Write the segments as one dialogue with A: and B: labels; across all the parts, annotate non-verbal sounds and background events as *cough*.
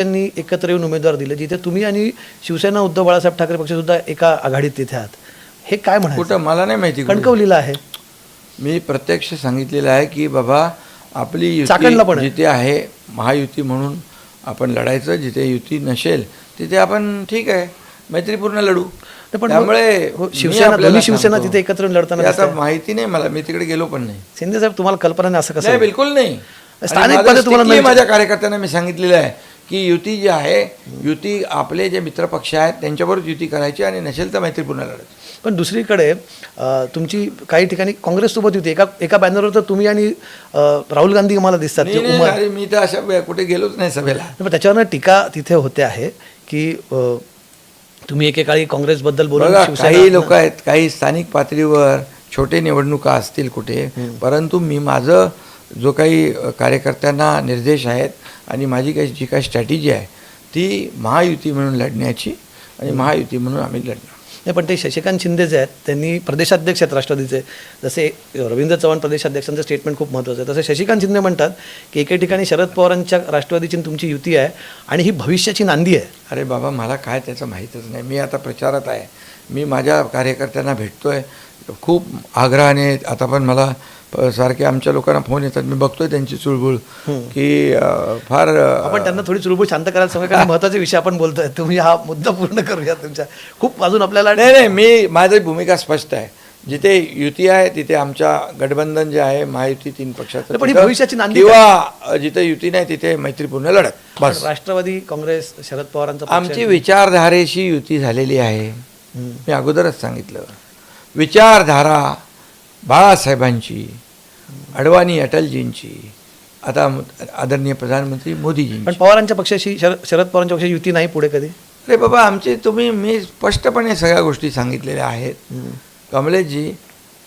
A: त्यांनी एकत्र येऊन उमेदवार दिले. जिथे तुम्ही आणि शिवसेना उद्धव बाळासाहेब ठाकरे पक्ष सुद्धा एका आघाडीत तिथे आहात. हे काय म्हणायचं?
B: कुठं? मला नाही माहिती.
A: कणकवलीला आहे.
B: मी प्रत्यक्ष सांगितलेलं आहे की बाबा आपली युती. जिथे आहे महायुती म्हणून आपण लढायचं. जिथे युती नसेल तिथे आपण ठीक आहे मैत्रीपूर्ण लढू.
A: पण
B: त्यामुळे
A: हो, शिवसेना शिवसेना तिथे एकत्र लढताना
B: आता. माहिती नाही मला मी तिकडे गेलो पण नाही.
A: शिंदे साहेब तुम्हाला कल्पना नाही असं कसं
B: बिलकुल नाही.
A: स्थानिक
B: माझ्या कार्यकर्त्यांना मी सांगितलेलं आहे. की युती जी आहे युती आपले जे मित्रपक्ष आहेत त्यांच्याबरोबर युती करायची आणि नसेल तर मैत्रीपूर्ण लढायची.
A: पण दुसरीकडे तुमची काही ठिकाणी काँग्रेससोबत होती एका एका बॅनरवर तर तुम्ही आणि राहुल गांधी मला दिसतात
B: मी तर अशा कुठे गेलोच नाही सभेला.
A: पण त्याच्यावर टीका तिथे होते आहे की तुम्ही एकेकाळी काँग्रेसबद्दल शिवसेना-
B: काही लोक आहेत काही स्थानिक पातळीवर छोटे निवडणुका असतील कुठे परंतु मी माझं जो काही कार्यकर्त्यांना निर्देश आहेत आणि माझी काही जी काही स्ट्रॅटेजी आहे ती महायुती म्हणून लढण्याची आणि महायुती म्हणून आम्ही लढणार.
A: नाही पण ते शशिकांत शिंदे जे आहेत त्यांनी प्रदेशाध्यक्ष आहेत राष्ट्रवादीचे. जसे रवींद्र चव्हाण प्रदेशाध्यक्षांचं स्टेटमेंट खूप महत्त्वाचं आहे. तसे शशिकांत शिंदे म्हणतात की एके ठिकाणी शरद पवारांच्या राष्ट्रवादीची तुमची युती आहे आणि ही भविष्याची नांदी आहे.
B: अरे बाबा मला काय त्याचं माहीतच नाही. मी आता प्रचारात आहे. मी माझ्या कार्यकर्त्यांना भेटतोय. खूप आग्रहाने आता पण मला सारखे आमच्या लोकांना फोन येतात. मी बघतोय त्यांची चुळबुळ की फार
A: आपण त्यांना थोडी चुरबुळ शांत करायला सांगा कारण *laughs* महत्त्वाचे विषय आपण बोलतोय. तुम्ही हा मुद्दा पूर्ण करूया तुमच्या. खूप अजून आपल्याला
B: नाही नाही मी माझी भूमिका स्पष्ट आहे. जिथे युती आहे तिथे आमच्या गठबंधन जे आहे महायुती तीन तिथं
A: भविष्याची नांदी
B: किंवा जिथे युती नाही तिथे मैत्रीपूर्ण लढत. बस.
A: राष्ट्रवादी काँग्रेस शरद पवारांचा
B: आमची. विचारधारेशी युती झालेली आहे. मी अगोदरच सांगितलं. विचारधारा बाळासाहेबांची अडवाणी अटलजींची आता आदरणीय प्रधानमंत्री मोदीजींची.
A: पण पवारांच्या पक्षाशी शरद शरद पवारांच्या पक्षाशी युती नाही पुढे कधी?
B: अरे बाबा आमचे तुम्ही मी स्पष्टपणे सगळ्या गोष्टी सांगितलेल्या आहेत. कमलेशजी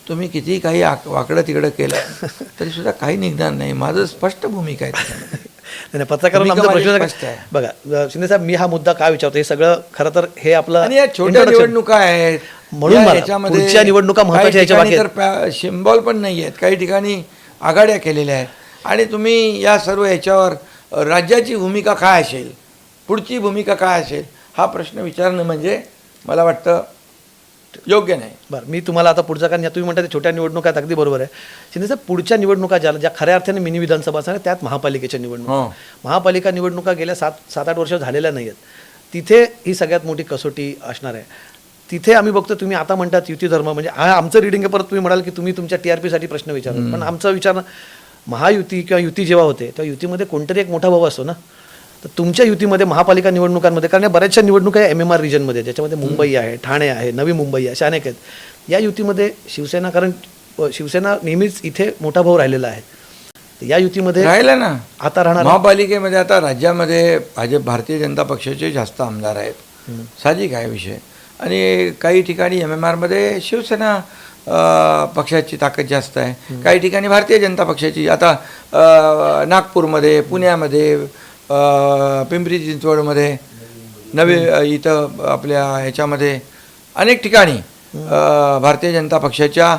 B: तुम्ही किती काही आक- वाकडं तिकडं केलं *laughs* तरी सुद्धा काही निघणार नाही. माझं स्पष्ट भूमिका आहे त्याच्यामध्ये.
A: नाही, पत्रकारांना आमचा प्रश्न. बघा शिंदे साहेब मी हा मुद्दा काय विचारतो? हे सगळं खरं तर हे आपलं
B: छोट्या. निवडणुका आहेत.
A: म्हणून
B: याच्यामध्ये
A: पुढच्या निवडणुका
B: तर सिम्बॉल पण नाही आहेत. काही ठिकाणी आघाड्या केलेल्या आहेत. आणि तुम्ही या सर्व याच्यावर राज्याची भूमिका काय असेल? पुढची भूमिका काय असेल? हा प्रश्न विचारणं म्हणजे मला वाटतं योग्य नाही.
A: बरं मी तुम्हाला आता पुढचा कारण तुम्ही म्हणता छोट्या निवडणुका अगदी बरोबर आहे. शिंदे साहेब पुढच्या निवडणुका ज्या ज्या खऱ्या अर्थाने मिनी विधानसभा असणार त्यात महापालिकेच्या निवडणुका.
B: हो.
A: महापालिका निवडणुका गेल्या सात सात आठ वर्ष झालेल्या नाही आहेत तिथे ही सगळ्यात मोठी कसोटी असणार आहे. तिथे आम्ही बघतो तुम्ही आता म्हणतात युती धर्म म्हणजे हा आमचं रिडिंग आहे परत तुम्ही म्हणाल की तुम्ही तुमच्या टी आर पीसाठी प्रश्न विचारला पण आमचा विचार महायुती किंवा युती जेव्हा होते तेव्हा युतीमध्ये कोणतरी एक मोठा भाऊ असतो ना? तर तुमच्या युतीमध्ये महापालिका निवडणुकांमध्ये कारण या बऱ्याचशा निवडणुका एम एम आर रिजनमध्ये ज्याच्यामध्ये मुंबई आहे ठाणे आहे नवी मुंबई आहे अशा अनेक आहेत. या युतीमध्ये शिवसेना कारण शिवसेना नेहमीच इथे मोठा भाऊ राहिलेला आहे. या युतीमध्ये
B: राहिलं ना.
A: आता राहणार
B: महापालिकेमध्ये आता राज्यामध्ये भाजप भारतीय जनता पक्षाचे जास्त आमदार आहेत. साहजिक आहे विषय. आणि काही ठिकाणी एम एम आरमध्ये शिवसेना पक्षाची ताकद जास्त आहे. काही ठिकाणी भारतीय जनता पक्षाची आता नागपूरमध्ये पुण्यामध्ये पिंपरी चिंचवडमध्ये नवी इथं आपल्या ह्याच्यामध्ये अनेक ठिकाणी भारतीय जनता पक्षाच्या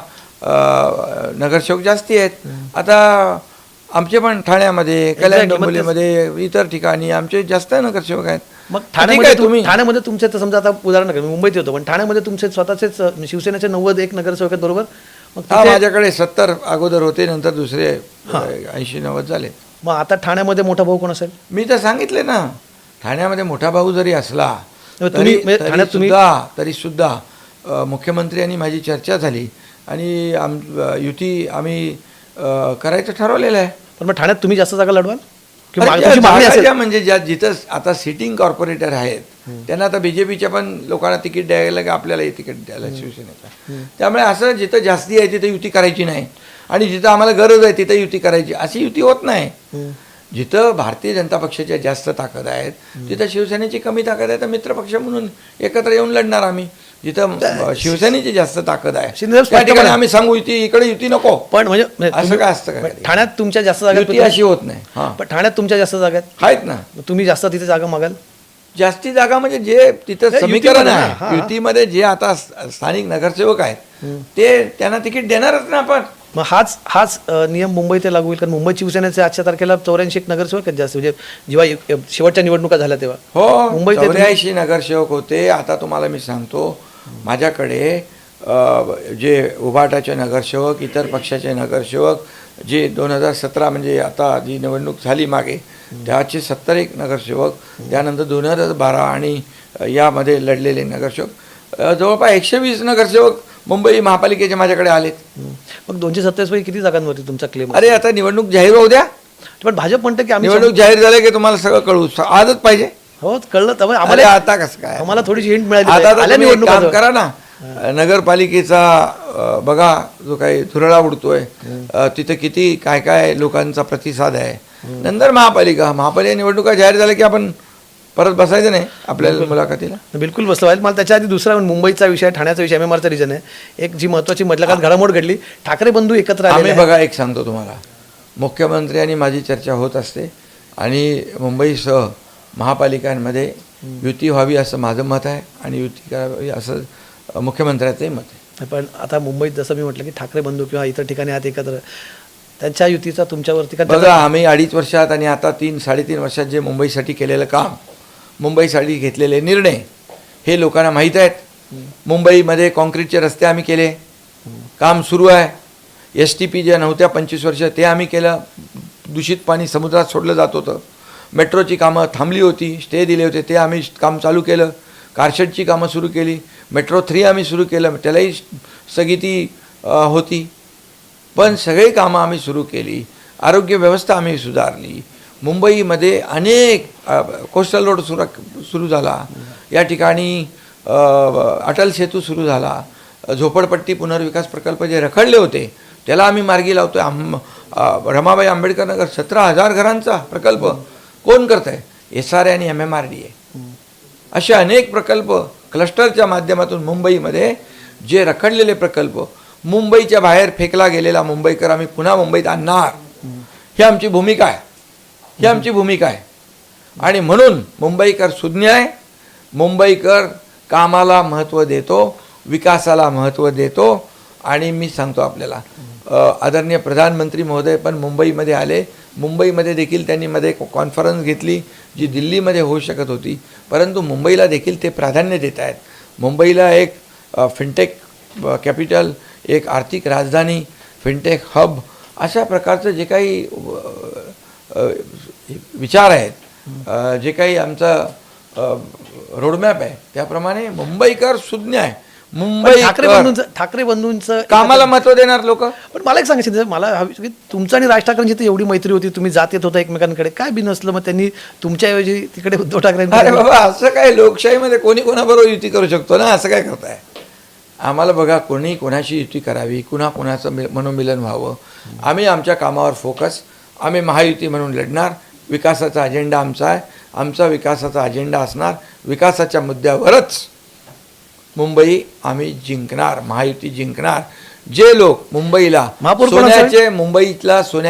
B: नगरसेवक जास्ती आहेत. आता आमचे पण ठाण्यामध्ये कल्याण डोंबिवलीमध्ये इतर ठिकाणी आमचे जास्त नगरसेवक आहेत.
A: मग ठाण्यामध्ये तुम-
B: तुम्ही.
A: ठाण्यामध्ये तुमचे तर समजा आता उदाहरण मुंबईत होतो पण ठाण्यामध्ये तुमचे स्वतःचेच शिवसेनेचे नव्वद एक नगरसेवक आहेत बरोबर?
B: हा माझ्याकडे सत्तर अगोदर होते नंतर दुसरे ऐंशी नव्वद झाले.
A: मग आता ठाण्यामध्ये मोठा भाऊ कोण असेल?
B: मी तर सांगितले ना ठाण्यामध्ये मोठा भाऊ जरी असला तरी
A: म्हणजे ठाण्यात
B: सुद्धा तरी सुद्धा मुख्यमंत्री आणि माझी चर्चा झाली. आणि आम युती आम्ही करायचं ठरवलेलं आहे.
A: पण मग ठाण्यात तुम्ही जास्त जागा लढवाल? किंवा मागणी असेल.
B: म्हणजे ज्या जिथं आता सिटिंग कॉर्पोरेटर आहेत त्यांना आता बीजेपीच्या पण लोकांना तिकीट द्यायला की आपल्यालाही तिकीट द्यायला शिवसेनेचा त्यामुळे असं जिथं जास्ती आहे तिथं युती करायची नाही. आणि जिथं आम्हाला गरज आहे तिथं युती करायची. अशी युती होत नाही. जिथं भारतीय जनता पक्षाच्या जास्त ताकद आहेत तिथं शिवसेनेची कमी ताकद आहे तर मित्रपक्ष म्हणून एकत्र येऊन लढणार आम्ही. जिथं शिवसेनेची जास्त ताकद आहे. त्या ठिकाणी आम्ही सांगू युती इकडे युती नको.
A: पण म्हणजे म्हणजे
B: असं काय असतं का
A: म्हणजे ठाण्यात तुमच्या जास्त जागा
B: अशी होत नाही. हां.
A: पण ठाण्यात तुमच्या जास्त जागा आहेत?
B: ना.
A: तुम्ही जास्त तिथे जागा मागाल?
B: जास्ती जागा म्हणजे जे तिथं समीकरण आहे. युतीमध्ये जे आता स्थानिक नगरसेवक आहेत ते त्यांना तिकीट देणारच ना आपण.
A: मग हाच हाच नियम मुंबई ते लागू होईल. कारण मुंबई शिवसेनेचे आजच्या तारखेला चौऱ्याऐंशी एक नगरसेवक आहेत जास्त. म्हणजे जेव्हा शेवटच्या निवडणुका झाल्या तेव्हा.
B: हो
A: मुंबईत ते-
B: चौऱ्याऐंशी नगरसेवक होते. आता तुम्हाला मी सांगतो माझ्याकडे जे उभाटाचे नगरसेवक इतर पक्षाचे नगरसेवक जे दोन हजार सतरा म्हणजे आता जी निवडणूक झाली मागे त्याचे सत्तर एक नगरसेवक त्यानंतर दोन हजार बारा आणि यामध्ये लढलेले नगरसेवक जवळपास एकशे वीस नगरसेवक मुंबई महापालिकेचे माझ्याकडे आलेत.
A: मग दोनशे सत्तावीस पैकी किती जागांवरती तुमचा क्लेम
B: अरे आता निवडणूक जाहीर होऊ द्या.
A: पण भाजप म्हणतं की आम्ही
B: निवडणूक जाहीर झाली की तुम्हाला सगळं कळू. स- आजच पाहिजे.
A: हो कळलं. त्यामुळे
B: अरे
A: आम्हाला
B: आता कसं काय?
A: आम्हाला थोडीशी हिंट मिळाली
B: आता
A: पाहिजे.
B: तर
A: आल्या
B: तुम्ही एक
A: निवडणुका
B: करा ना. नगरपालिकेचा अ, बघा जो काही धुरळा उडतोय अ, तिथे किती काय काय लोकांचा प्रतिसाद आहे. नंतर महापालिका महापालिका निवडणुका जाहीर झाल्या की आपण परत बसायचं नाही आपल्या मुलाखतीला.
A: बिलकुल बसलं पाहिजे. मला त्याच्या आधी दुसरा मुंबईचा विषय ठाण्याचा विषय एम एम आरचा रिजन आहे. एक जी महत्वाची मधल्या काळात घडामोड घडली ठाकरे बंधू एकत्र आले
B: आम्ही बघा एक सांगतो तुम्हाला. मुख्यमंत्री आणि माझी चर्चा होत असते आणि मुंबईसह महापालिकांमध्ये युती व्हावी असं माझं मत आहे आणि युती करावी असं मुख्यमंत्र्याचंही मत आहे.
A: पण आता मुंबईत जसं मी म्हटलं की ठाकरे बंधू किंवा इतर ठिकाणी आहात एकत्र त्यांच्या युतीचा तुमच्यावरती का
B: आम्ही अडीच वर्षात आणि आता तीन साडेतीन वर्षात जे मुंबईसाठी केलेलं काम मुंबईसाठी घेतलेले निर्णय हे लोकांना माहीत आहेत. मुंबईमध्ये कॉन्क्रीटचे रस्ते आम्ही केले. काम सुरू आहे. एस टी पी ज्या नव्हत्या पंचवीस वर्ष ते आम्ही केलं. दूषित पाणी समुद्रात सोडलं जात होतं. मेट्रोची कामं थांबली होती. स्टे दिले होते. ते आम्ही काम चालू केलं. कारशेडची कामं सुरू केली. मेट्रो थ्री आम्ही सुरू केलं. त्यालाही स्थगिती होती. पण सगळी कामं आम्ही सुरू केली. आरोग्य व्यवस्था आम्ही सुधारली. मुंबईमध्ये अनेक कोस्टल रोड सुरक सुरू झाला. या ठिकाणी अटल सेतू सुरू झाला. झोपडपट्टी पुनर्विकास प्रकल्प जे रखडले होते त्याला आम्ही मार्गी लावतोय. आम रमाबाई आंबेडकर नगर सतरा हजार घरांचा प्रकल्प कोण करत आहे एस आर आणि एम एम आर डी आहे असे अनेक प्रकल्प क्लस्टरच्या माध्यमातून मुंबईमध्ये जे रखडलेले प्रकल्प मुंबईच्या बाहेर फेकला गेलेला मुंबईकर आम्ही पुन्हा मुंबईत आणणार. ही आमची भूमिका आहे. ही आमची भूमिका आहे. आणि म्हणून मुंबईकर सुज्ञ आहे. मुंबईकर कामाला महत्त्व देतो विकासाला महत्त्व देतो. आणि मी सांगतो आपल्याला आदरणीय प्रधानमंत्री महोदय पण मुंबईमध्ये आले. मुंबईमध्ये देखील त्यांनी मध्ये कॉन्फरन्स घेतली जी दिल्लीमध्ये होऊ शकत होती. परंतु मुंबईला देखील ते प्राधान्य देत आहेत. मुंबईला एक फिनटेक कॅपिटल एक आर्थिक राजधानी फिनटेक हब अशा प्रकारचं जे काही विचार आहेत. जे काही आमचं रोडमॅप आहे त्याप्रमाणे मुंबईकर सुज्ञ आहे.
A: पण ठाकरे
B: मुंबई
A: बंधूंचं ठाकरे बंधूंचं
B: कामाला महत्त्व देणार लोक?
A: पण मला एक सांगायचं मला तुमचं आणि राज ठाकरेंची तर एवढी मैत्री होती तुम्ही जात येत होता एकमेकांकडे. काय बी नसलं मग त्यांनी तुमच्याऐवजी तिकडे उद्धव
B: अरे
A: ठाकरे
B: बाबा असं काय लोकशाहीमध्ये कोणी कोणाबरोबर युती करू शकतो ना? असं काय करताय? आम्हाला बघा कोणी कोणाशी युती करावी कुणा कोणाचं मनोमिलन व्हावं. आम्ही आमच्या कामावर फोकस आम्ही महायुती म्हणून लढणार. विकासाचा अजेंडा आमचा आहे. आमचा विकासाचा अजेंडा असणार. विकासाच्या मुद्द्यावरच मुंबई आम्ही जिंकणार महायुती जिंकणार. जे लोक मुंबईला? सोन्याचे मुंबईतला सोन्या